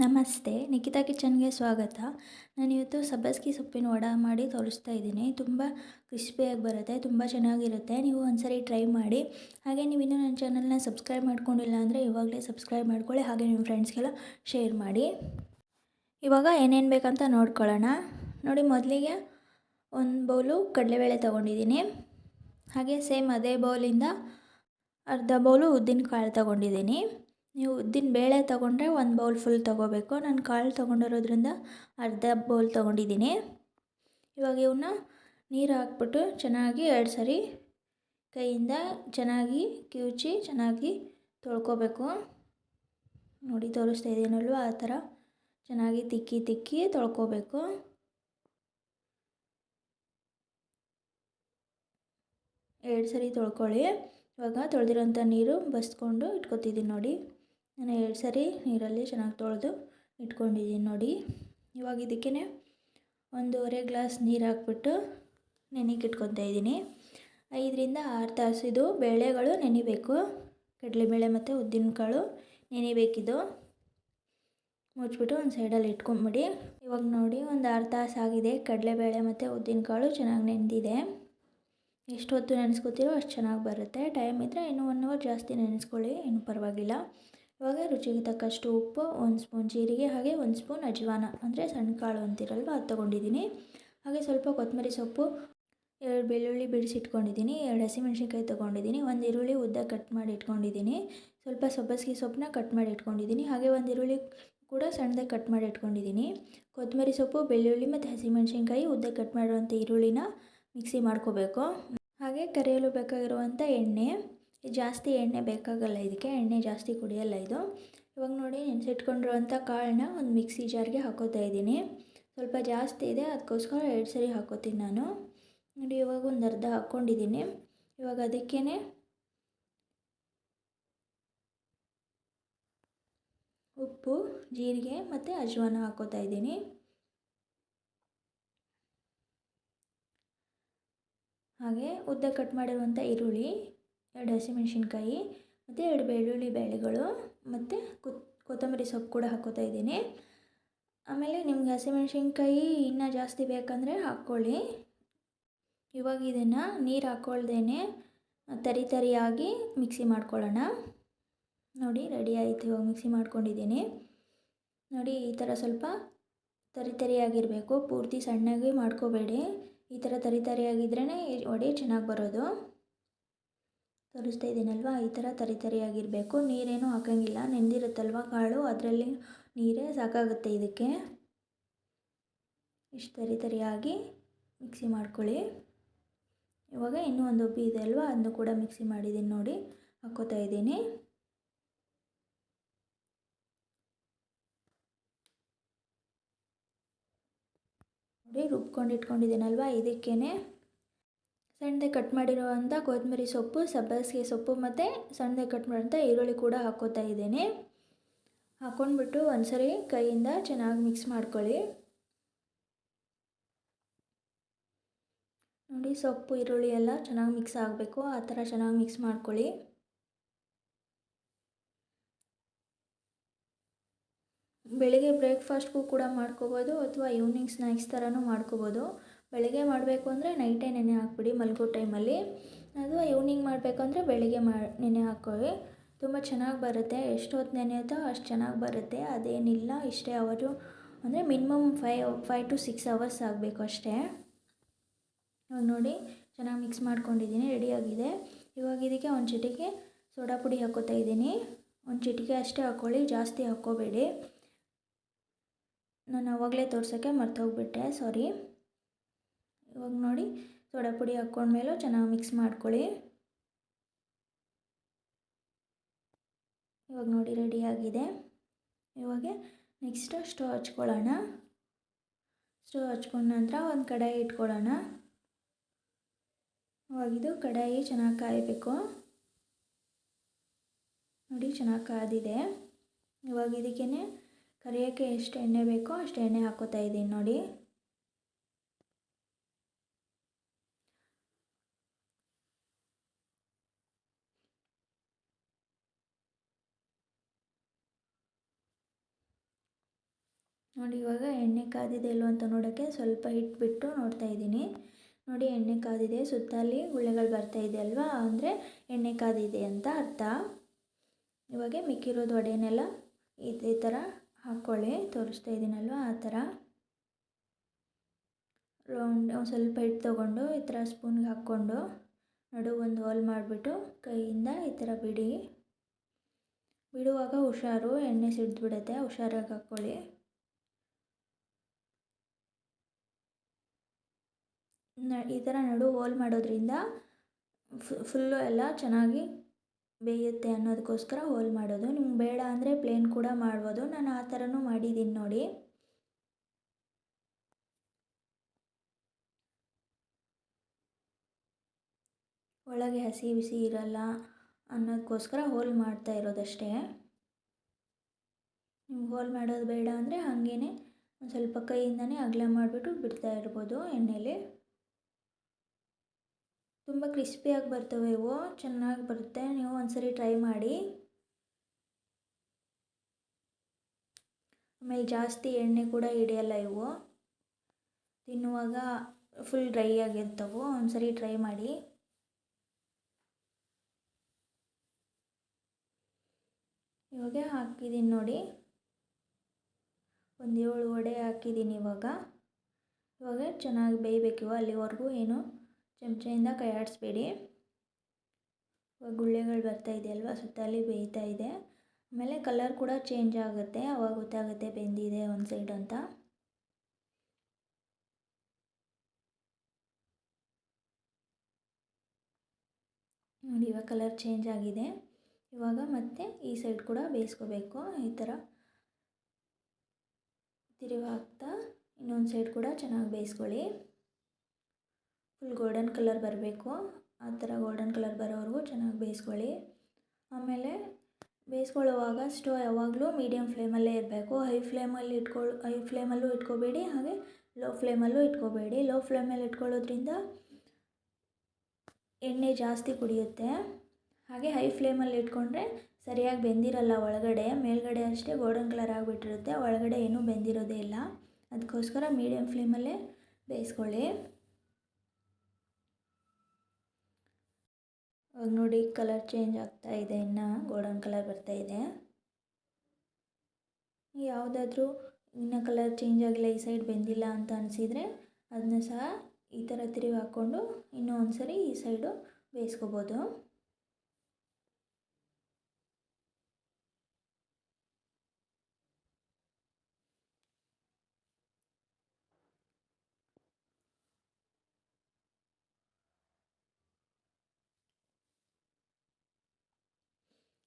ನಮಸ್ತೆ, ನಿಖಿತಾ ಕಿಚನ್ಗೆ ಸ್ವಾಗತ. ನಾನಿವತ್ತು ಸಬ್ಬಸ್ಗಿ ಸೊಪ್ಪಿನ ವಡ ಮಾಡಿ ತೋರಿಸ್ತಾ ಇದ್ದೀನಿ. ತುಂಬ ಕ್ರಿಸ್ಪಿಯಾಗಿ ಬರುತ್ತೆ, ತುಂಬ ಚೆನ್ನಾಗಿರುತ್ತೆ. ನೀವು ಒಂದ್ಸರಿ ಟ್ರೈ ಮಾಡಿ. ಹಾಗೆ ನೀವು ಇನ್ನೂ ನನ್ನ ಚಾನಲ್ನ ಸಬ್ಸ್ಕ್ರೈಬ್ ಮಾಡ್ಕೊಂಡಿಲ್ಲ ಅಂದರೆ ಇವಾಗಲೇ ಸಬ್ಸ್ಕ್ರೈಬ್ ಮಾಡ್ಕೊಳ್ಳಿ, ಹಾಗೆ ನಿಮ್ಮ ಫ್ರೆಂಡ್ಸ್ಗೆಲ್ಲ ಶೇರ್ ಮಾಡಿ. ಇವಾಗ ಏನೇನು ಬೇಕಂತ ನೋಡ್ಕೊಳ್ಳೋಣ. ನೋಡಿ, ಮೊದಲಿಗೆ ಒಂದು ಬೌಲು ಕಡಲೆಬೇಳೆ ತೊಗೊಂಡಿದ್ದೀನಿ. ಹಾಗೆ ಸೇಮ್ ಅದೇ ಬೌಲಿಂದ ಅರ್ಧ ಬೌಲು ಉದ್ದಿನ ಕಾಳು ತೊಗೊಂಡಿದ್ದೀನಿ. ನೀವು ಉದ್ದಿನ ಬೇಳೆ ತೊಗೊಂಡ್ರೆ ಒಂದು ಬೌಲ್ ಫುಲ್ ತೊಗೋಬೇಕು. ನಾನು ಕಾಳು ತೊಗೊಂಡಿರೋದ್ರಿಂದ ಅರ್ಧ ಬೌಲ್ ತೊಗೊಂಡಿದ್ದೀನಿ. ಇವಾಗ ಇವನ್ನ ನೀರು ಹಾಕ್ಬಿಟ್ಟು ಚೆನ್ನಾಗಿ ಎರಡು ಸರಿ ಕೈಯಿಂದ ಚೆನ್ನಾಗಿ ಕಿವುಚಿ ಚೆನ್ನಾಗಿ ತೊಳ್ಕೊಬೇಕು. ನೋಡಿ, ತೋರಿಸ್ತಾ ಇದ್ದೀನಲ್ವ ಆ ಥರ ಚೆನ್ನಾಗಿ ತಿಕ್ಕಿ ತಿಕ್ಕಿ ತೊಳ್ಕೊಬೇಕು. ಎರಡು ಸರಿ ತೊಳ್ಕೊಳ್ಳಿ. ಇವಾಗ ತೊಳೆದಿರೋಂಥ ನೀರು ಬಸ್ಕೊಂಡು ಇಟ್ಕೊತಿದ್ದೀನಿ ನೋಡಿ. ನಾನು ಎರಡು ಸರಿ ನೀರಲ್ಲಿ ಚೆನ್ನಾಗಿ ತೊಳೆದು ಇಟ್ಕೊಂಡಿದ್ದೀನಿ ನೋಡಿ. ಇವಾಗ ಇದಕ್ಕೆ ಒಂದೂವರೆ ಗ್ಲಾಸ್ ನೀರು ಹಾಕ್ಬಿಟ್ಟು ನೆನೆಗೆ ಇಟ್ಕೊತಾ ಇದ್ದೀನಿ. ಐದರಿಂದ ಆರು ತಾಸು ಇದು ಬೇಳೆಗಳು ನೆನಿಬೇಕು. ಕಡಲೆಬೇಳೆ ಮತ್ತು ಉದ್ದಿನಕಾಳು ನೆನಿಬೇಕಿದು. ಮುಚ್ಚಿಬಿಟ್ಟು ಒಂದು ಸೈಡಲ್ಲಿ ಇಟ್ಕೊಂಬಿಡಿ. ಇವಾಗ ನೋಡಿ ಒಂದು ಆರು ತಾಸು ಆಗಿದೆ. ಕಡಲೆಬೇಳೆ ಮತ್ತು ಉದ್ದಿನಕಾಳು ಚೆನ್ನಾಗಿ ನೆಂದಿದೆ. ಎಷ್ಟು ಹೊತ್ತು ನೆನೆಸ್ಕೊತೀರೋ ಅಷ್ಟು ಚೆನ್ನಾಗಿ ಬರುತ್ತೆ. ಟೈಮ್ ಇದ್ದರೆ ಇನ್ನೂ ಒನ್ ಅವರ್ ಜಾಸ್ತಿ ನೆನೆಸ್ಕೊಳ್ಳಿ ಏನು ಪರವಾಗಿಲ್ಲ. ಇವಾಗ ರುಚಿಗೆ ತಕ್ಕಷ್ಟು ಉಪ್ಪು, ಒಂದು ಸ್ಪೂನ್ ಜೀರಿಗೆ ಹಾಗೆ ಒಂದು ಸ್ಪೂನ್ ಅಜ್ವಾನ. ಅಂದರೆ ಸಣ್ಣ ಕಾಳು ಅಂತಿರಲ್ವ, ಅದು ತೊಗೊಂಡಿದ್ದೀನಿ. ಹಾಗೆ ಸ್ವಲ್ಪ ಕೊತ್ತಂಬರಿ ಸೊಪ್ಪು, ಎರಡು ಬೆಳ್ಳುಳ್ಳಿ ಬಿಡಿಸಿಟ್ಕೊಂಡಿದ್ದೀನಿ, ಎರಡು ಹಸಿಮೆಣ್ಸಿನ್ಕಾಯಿ ತೊಗೊಂಡಿದ್ದೀನಿ, ಒಂದು ಈರುಳ್ಳಿ ಉದ್ದ ಕಟ್ ಮಾಡಿ ಇಟ್ಕೊಂಡಿದ್ದೀನಿ. ಸ್ವಲ್ಪ ಸಬ್ಬಸಿಗೆ ಸೊಪ್ಪನ್ನ ಕಟ್ ಮಾಡಿ ಇಟ್ಕೊಂಡಿದ್ದೀನಿ. ಹಾಗೆ ಒಂದು ಈರುಳ್ಳಿ ಕೂಡ ಸಣ್ಣದಾಗಿ ಕಟ್ ಮಾಡಿ ಇಟ್ಕೊಂಡಿದ್ದೀನಿ. ಕೊತ್ತಂಬರಿ ಸೊಪ್ಪು, ಬೆಳ್ಳುಳ್ಳಿ ಮತ್ತು ಹಸಿಮೆಣ್ಸಿನ್ಕಾಯಿ ಉದ್ದ ಕಟ್ ಮಾಡುವಂಥ ಈರುಳ್ಳಿನ ಮಿಕ್ಸಿ ಮಾಡ್ಕೋಬೇಕು. ಹಾಗೆ ಕರಿಯಲು ಬೇಕಾಗಿರುವಂಥ ಎಣ್ಣೆ. ಜಾಸ್ತಿ ಎಣ್ಣೆ ಬೇಕಾಗಲ್ಲ ಇದಕ್ಕೆ, ಎಣ್ಣೆ ಜಾಸ್ತಿ ಕುಡಿಯಲ್ಲ ಇದು. ಇವಾಗ ನೋಡಿ ನೆನೆಸಿಟ್ಕೊಂಡಿರುವಂಥ ಕಾಳನ್ನ ಒಂದು ಮಿಕ್ಸಿ ಜಾರ್ಗೆ ಹಾಕೋತಾ ಇದ್ದೀನಿ. ಸ್ವಲ್ಪ ಜಾಸ್ತಿ ಇದೆ, ಅದಕ್ಕೋಸ್ಕರ ಎರಡು ಸರಿ ಹಾಕೋತೀನಿ ನಾನು. ನೋಡಿ, ಇವಾಗ ಒಂದು ಅರ್ಧ ಹಾಕ್ಕೊಂಡಿದ್ದೀನಿ. ಇವಾಗ ಅದಕ್ಕೇ ಉಪ್ಪು, ಜೀರಿಗೆ ಮತ್ತು ಅಜ್ವಾನ ಹಾಕೋತಾ ಇದ್ದೀನಿ. ಹಾಗೆ ಉದ್ದ ಕಟ್ ಮಾಡಿರುವಂಥ ಈರುಳ್ಳಿ ಎರಡು ಹಸಿಮೆಣ್ಸಿನ್ಕಾಯಿ, ಮತ್ತು ಎರಡು ಬೆಳ್ಳುಳ್ಳಿ ಬೇಳೆಗಳು ಮತ್ತು ಕೊತ್ತಂಬರಿ ಸೊಪ್ಪು ಕೂಡ ಹಾಕೋತಾ ಇದ್ದೀನಿ. ಆಮೇಲೆ ನಿಮ್ಗೆ ಹಸಿಮೆಣ್ಸಿನ್ಕಾಯಿ ಇನ್ನೂ ಜಾಸ್ತಿ ಬೇಕಂದರೆ ಹಾಕ್ಕೊಳ್ಳಿ. ಇವಾಗ ಇದನ್ನು ನೀರು ಹಾಕ್ಕೊಳ್ದೇ ತರಿ ತರಿಯಾಗಿ ಮಿಕ್ಸಿ ಮಾಡ್ಕೊಳ್ಳೋಣ. ನೋಡಿ, ರೆಡಿ ಆಯಿತು. ಇವಾಗ ಮಿಕ್ಸಿ ಮಾಡ್ಕೊಂಡಿದ್ದೀನಿ. ನೋಡಿ, ಈ ಥರ ಸ್ವಲ್ಪ ತರಿ ತರಿಯಾಗಿರಬೇಕು. ಪೂರ್ತಿ ಸಣ್ಣಗೆ ಮಾಡ್ಕೋಬೇಡಿ. ಈ ಥರ ತರಿ ತರಿಯಾಗಿದ್ರೇ ಒಡೆ ಚೆನ್ನಾಗಿ ಬರೋದು. ತೋರಿಸ್ತಾ ಇದ್ದೀನಲ್ವ? ಈ ಥರ ತರಿ ತರಿಯಾಗಿರಬೇಕು ನೀರೇನು ಹಾಕೋಂಗಿಲ್ಲ. ನೆಂದಿರುತ್ತಲ್ವ ಕಾಳು? ಅದರಲ್ಲಿ ನೀರೇ ಸಾಕಾಗುತ್ತೆ ಇದಕ್ಕೆ. ಇಷ್ಟು ತರಿ ತರಿಯಾಗಿ ಮಿಕ್ಸಿ ಮಾಡ್ಕೊಳ್ಳಿ. ಇವಾಗ ಇನ್ನೂ ಒಂದು ಉಪ್ಪಿ ಇದೆ ಅಲ್ವಾ? ಅದನ್ನು ಕೂಡ ಮಿಕ್ಸಿ ಮಾಡಿದ್ದೀನಿ ನೋಡಿ. ಹಾಕ್ಕೋತಾ ಇದ್ದೀನಿ. ನೋಡಿ, ರುಬ್ಕೊಂಡು ಇಟ್ಕೊಂಡಿದ್ದೀನಲ್ವ ಇದಕ್ಕೇ ಸಣ್ಣದಾಗಿ ಕಟ್ ಮಾಡಿರುವಂಥ ಕೊತ್ತಂಬರಿ ಸೊಪ್ಪು, ಸಬ್ಬಸಿಗೆ ಸೊಪ್ಪು ಮತ್ತು ಸಣ್ಣದಾಗಿ ಕಟ್ ಮಾಡಿರೋಂಥ ಈರುಳ್ಳಿ ಕೂಡ ಹಾಕೋತಾ ಇದ್ದೀನಿ. ಹಾಕ್ಕೊಂಡ್ಬಿಟ್ಟು ಒಂದ್ಸರಿ ಕೈಯಿಂದ ಚೆನ್ನಾಗಿ ಮಿಕ್ಸ್ ಮಾಡ್ಕೊಳ್ಳಿ. ನೋಡಿ, ಸೊಪ್ಪು, ಈರುಳ್ಳಿ ಎಲ್ಲ ಚೆನ್ನಾಗಿ ಮಿಕ್ಸ್ ಆಗಬೇಕು. ಆ ಥರ ಚೆನ್ನಾಗಿ ಮಿಕ್ಸ್ ಮಾಡ್ಕೊಳ್ಳಿ. ಬೆಳಿಗ್ಗೆ ಬ್ರೇಕ್ಫಾಸ್ಟ್ಗೂ ಕೂಡ ಮಾಡ್ಕೋಬೋದು ಅಥವಾ ಈವ್ನಿಂಗ್ ಸ್ನ್ಯಾಕ್ಸ್ ಥರನೂ ಮಾಡ್ಕೋಬೋದು. ಬೆಳಗ್ಗೆ ಮಾಡಬೇಕು ಅಂದರೆ ನೈಟೇ ನೆನೆ ಹಾಕ್ಬಿಡಿ, ಮಲಗೋ ಟೈಮಲ್ಲಿ ಈವ್ನಿಂಗ್ ಮಾಡಬೇಕು ಅಂದರೆ ಬೆಳಗ್ಗೆ ಮಾ, ನೆನೆ ಹಾಕ್ಕೊಳ್ಳಿ ತುಂಬ ಚೆನ್ನಾಗಿ ಬರುತ್ತೆ. ಎಷ್ಟು ಹೊತ್ತು ನೆನೆಯುತ್ತೋ ಅಷ್ಟು ಚೆನ್ನಾಗಿ ಬರುತ್ತೆ. ಅದೇನಿಲ್ಲ, ಇಷ್ಟೇ ಅವರು. ಅಂದರೆ minimum five five to six hours ಆಗಬೇಕು ಅಷ್ಟೇ. ಇವಾಗ ನೋಡಿ, ಚೆನ್ನಾಗಿ ಮಿಕ್ಸ್ ಮಾಡ್ಕೊಂಡಿದ್ದೀನಿ ರೆಡಿಯಾಗಿದೆ ಇವಾಗ ಇದಕ್ಕೆ ಒಂದು ಚಿಟಿಕೆ ಸೋಡಾ ಪುಡಿ ಹಾಕೋತಾ ಇದ್ದೀನಿ. ಒಂದು ಚಿಟಿಕೆ ಅಷ್ಟೇ ಹಾಕ್ಕೊಳ್ಳಿ ಜಾಸ್ತಿ ಹಾಕ್ಕೋಬೇಡಿ. ನಾನು ಅವಾಗಲೇ ತೋರ್ಸೋಕ್ಕೆ ಮರ್ತೋಗ್ಬಿಟ್ಟೆ ಸಾರಿ ಇವಾಗ ನೋಡಿ ಸೋಡಾ ಪುಡಿ ಹಾಕ್ಕೊಂಡ್ಮೇಲೂ ಚೆನ್ನಾಗಿ ಮಿಕ್ಸ್ ಮಾಡ್ಕೊಳ್ಳಿ. ಇವಾಗ ನೋಡಿ ರೆಡಿಯಾಗಿದೆ ಇವಾಗ ನೆಕ್ಸ್ಟ್ ಸ್ಟವ್ ಹಚ್ಕೊಳ್ಳೋಣ. ಸ್ಟವ್ ಹಚ್ಕೊಂಡ ನಂತರ ಒಂದು ಕಡಾಯಿ ಇಟ್ಕೊಳ್ಳೋಣ. ಇವಾಗಿದು ಕಡಾಯಿ ಚೆನ್ನಾಗಿ ಕಾಯಬೇಕು. ನೋಡಿ ಚೆನ್ನಾಗಿ ಕಾದಿದೆ. ಇವಾಗ ಇದಕ್ಕೇ ಕರಿಯೋಕ್ಕೆ ಎಷ್ಟು ಎಣ್ಣೆ ಬೇಕೋ ಅಷ್ಟು ಎಣ್ಣೆ ಹಾಕೋತಾ ಇದ್ದೀನಿ ನೋಡಿ. ನೋಡಿ ಇವಾಗ ಎಣ್ಣೆ ಕಾದಿದೆ ಇಲ್ವ ಅಂತ ನೋಡೋಕ್ಕೆ ಸ್ವಲ್ಪ ಇಟ್ಬಿಟ್ಟು ನೋಡ್ತಾ ಇದ್ದೀನಿ. ನೋಡಿ ಎಣ್ಣೆ ಕಾದಿದೆ, ಸುತ್ತಲ್ಲಿ ಗುಳ್ಳೆಗಳು ಬರ್ತಾ ಇದೆ ಅಲ್ವಾ? ಅಂದರೆ ಎಣ್ಣೆ ಕಾದಿದೆ ಅಂತ ಅರ್ಥ. ಇವಾಗ ಮಿಕ್ಕಿರೋದು ವಡೆನೆಲ್ಲ ಇದೇ ಥರ ಹಾಕ್ಕೊಳ್ಳಿ. ತೋರಿಸ್ತಾ ಇದ್ದೀನಲ್ವ ಆ ಥರ? ರೌಂಡ್ ಸ್ವಲ್ಪ ಹಿಟ್ಟು ತೊಗೊಂಡು ಈ ಥರ ಸ್ಪೂನ್ಗೆ ಹಾಕ್ಕೊಂಡು ನಡು ಒಂದು ಹೋಲ್ ಮಾಡಿಬಿಟ್ಟು ಕೈಯಿಂದ ಈ ಥರ ಬಿಡಿ. ಬಿಡುವಾಗ ಹುಷಾರು, ಎಣ್ಣೆ ಸಿಡ್ದು ಬಿಡುತ್ತೆ ಹುಷಾರಾಗಿ ಹಾಕ್ಕೊಳ್ಳಿ. ಈ ಥರ ನಡು ಹೋಲ್ ಮಾಡೋದ್ರಿಂದ ಫುಲ್ಲು ಎಲ್ಲ ಚೆನ್ನಾಗಿ ಬೇಯುತ್ತೆ ಅನ್ನೋದಕ್ಕೋಸ್ಕರ ಹೋಲ್ ಮಾಡೋದು. ನಿಮ್ಗೆ ಬೇಡ ಅಂದರೆ ಪ್ಲೇನ್ ಕೂಡ ಮಾಡ್ಬೋದು. ನಾನು ಆ ಥರನೂ ಮಾಡಿದ್ದೀನಿ ನೋಡಿ. ಒಳಗೆ ಹಸಿ ಬಿಸಿ ಇರಲ್ಲ ಅನ್ನೋದಕ್ಕೋಸ್ಕರ ಹೋಲ್ ಮಾಡ್ತಾ ಇರೋದಷ್ಟೇ. ನಿಮ್ಗೆ ಹೋಲ್ ಮಾಡೋದು ಬೇಡ ಅಂದರೆ ಹಾಗೇ ಒಂದು ಸ್ವಲ್ಪ ಕೈಯಿಂದನೇ ಅಗಲ ಮಾಡಿಬಿಟ್ಟು ಬಿಡ್ತಾ ಇರ್ಬೋದು ಎಣ್ಣೆಲಿ. ತುಂಬ ಕ್ರಿಸ್ಪಿಯಾಗಿ ಬರ್ತವೆ ಇವು, ಚೆನ್ನಾಗಿ ಬರುತ್ತೆ, ನೀವು ಒಂದ್ಸರಿ ಟ್ರೈ ಮಾಡಿ. ಆಮೇಲೆ ಜಾಸ್ತಿ ಎಣ್ಣೆ ಕೂಡ ಹಿಡಿಯಲ್ಲ ಇವು. ತಿನ್ನುವಾಗ ಫುಲ್ ಡ್ರೈ ಆಗಿರ್ತವೆ, ಒಂದ್ಸರಿ ಟ್ರೈ ಮಾಡಿ. ಇವಾಗ ಹಾಕಿದ್ದೀನಿ ನೋಡಿ. ಒಂದು ಏಳು ವಡೆ ಹಾಕಿದ್ದೀನಿ ಇವಾಗ. ಇವಾಗ ಚೆನ್ನಾಗಿ ಬೇಯಬೇಕಿವ ಅಲ್ಲಿವರೆಗೂ ಏನು ಚಮಚೆಯಿಂದ ಕೈ ಆಡಿಸ್ಬೇಡಿ ಇವಾಗ ಗುಳ್ಳೆಗಳು ಬರ್ತಾ ಇದೆ ಅಲ್ವಾ ಸುತ್ತಲ್ಲಿ ಬೇಯ್ತಾ ಇದೆ. ಆಮೇಲೆ ಕಲರ್ ಕೂಡ ಚೇಂಜ್ ಆಗುತ್ತೆ, ಅವಾಗ ಗೊತ್ತಾಗುತ್ತೆ ಬೆಂದಿದೆ ಒಂದು ಸೈಡ್ ಅಂತ. ನೋಡಿ, ಇವಾಗ ಕಲರ್ ಚೇಂಜ್ ಆಗಿದೆ. ಇವಾಗ ಮತ್ತೆ ಈ ಸೈಡ್ ಕೂಡ ಬೇಯಿಸ್ಕೋಬೇಕು. ಈ ಥರ ತಿರುವಾಗ್ತಾ ಇನ್ನೊಂದು ಸೈಡ್ ಕೂಡ ಚೆನ್ನಾಗಿ ಬೇಯಿಸ್ಕೊಳ್ಳಿ. ಫುಲ್ ಗೋಲ್ಡನ್ ಕಲರ್ ಬರಬೇಕು. ಆ ಥರ ಗೋಲ್ಡನ್ ಕಲರ್ ಬರೋವರೆಗೂ ಚೆನ್ನಾಗಿ ಬೇಯಿಸ್ಕೊಳ್ಳಿ. ಆಮೇಲೆ ಬೇಯಿಸ್ಕೊಳ್ಳುವಾಗ ಸ್ಟವ್ ಯಾವಾಗಲೂ ಮೀಡಿಯಮ್ ಫ್ಲೇಮಲ್ಲೇ ಇರಬೇಕು. ಹೈ ಫ್ಲೇಮಲ್ಲಿ ಇಟ್ಕೊಳ್ ಹೈ ಫ್ಲೇಮಲ್ಲೂ ಇಟ್ಕೋಬೇಡಿ. ಹಾಗೆ ಲೋ ಫ್ಲೇಮಲ್ಲೂ ಇಟ್ಕೋಬೇಡಿ. ಲೋ ಫ್ಲೇಮಲ್ಲಿ ಇಟ್ಕೊಳ್ಳೋದ್ರಿಂದ ಎಣ್ಣೆ ಜಾಸ್ತಿ ಕುಡಿಯುತ್ತೆ. ಹಾಗೆ ಹೈ ಫ್ಲೇಮಲ್ಲಿ ಇಟ್ಕೊಂಡ್ರೆ ಸರಿಯಾಗಿ ಬೆಂದಿರಲ್ಲ ಒಳಗಡೆ. ಮೇಲ್ಗಡೆ ಅಷ್ಟೇ ಗೋಲ್ಡನ್ ಕಲರ್ ಆಗಿಬಿಟ್ಟಿರುತ್ತೆ. ಒಳಗಡೆ ಏನೂ ಬೆಂದಿರೋದೇ ಇಲ್ಲ. ಅದಕ್ಕೋಸ್ಕರ ಮೀಡಿಯಮ್ ಫ್ಲೇಮಲ್ಲೇ ಬೇಯಿಸ್ಕೊಳ್ಳಿ. ಇವಾಗ ನೋಡಿ ಕಲರ್ ಚೇಂಜ್ ಆಗ್ತಾ ಇದೆ, ಇನ್ನು ಗೋಲ್ಡನ್ ಕಲರ್ ಬರ್ತಾ ಇದೆ. ಯಾವುದಾದ್ರೂ ಇನ್ನು ಕಲರ್ ಚೇಂಜ್ ಆಗಿಲ್ಲ ಈ ಸೈಡ್ ಬೆಂದಿಲ್ಲ ಅಂತ ಅನಿಸಿದರೆ ಅದನ್ನ ಸಹ ಈ ಥರ ತಿರುವಿ ಹಾಕ್ಕೊಂಡು ಇನ್ನೂ ಒಂದು ಸರಿ ಈ ಸೈಡು ಬೇಯಿಸ್ಕೋಬೋದು.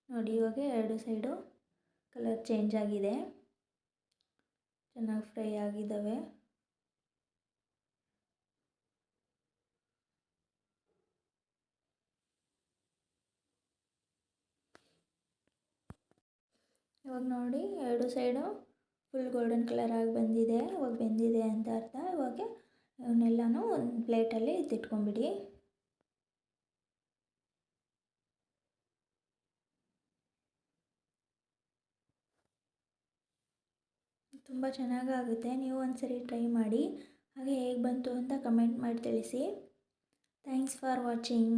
ನೋಡಿ, ಇವಾಗ ಎರಡು ಸೈಡು ಕಲರ್ ಚೇಂಜ್ ಆಗಿದೆ. ಚೆನ್ನಾಗಿ ಫ್ರೈ ಆಗಿದ್ದಾವೆ ಇವಾಗ ನೋಡಿ, ಎರಡು ಸೈಡು ಫುಲ್ ಗೋಲ್ಡನ್ ಕಲರ್ ಆಗಿ ಬಂದಿದೆ. ಇವಾಗ ಬೆಂದಿದೆ ಅಂತ ಅರ್ಥ. ಇವಾಗ ಇವನ್ನೆಲ್ಲನೂ ಒಂದು ಪ್ಲೇಟಲ್ಲಿ ಎತ್ತಿಟ್ಕೊಂಬಿಡಿ ತುಂಬ ಚೆನ್ನಾಗಾಗುತ್ತೆ. ನೀವು ಒಂದ್ಸರಿ ಟ್ರೈ ಮಾಡಿ, ಹಾಗೆ ಹೇಗೆ ಬಂತು ಅಂತ ಕಮೆಂಟ್ ಮಾಡಿ ತಿಳಿಸಿ. Thanks for watching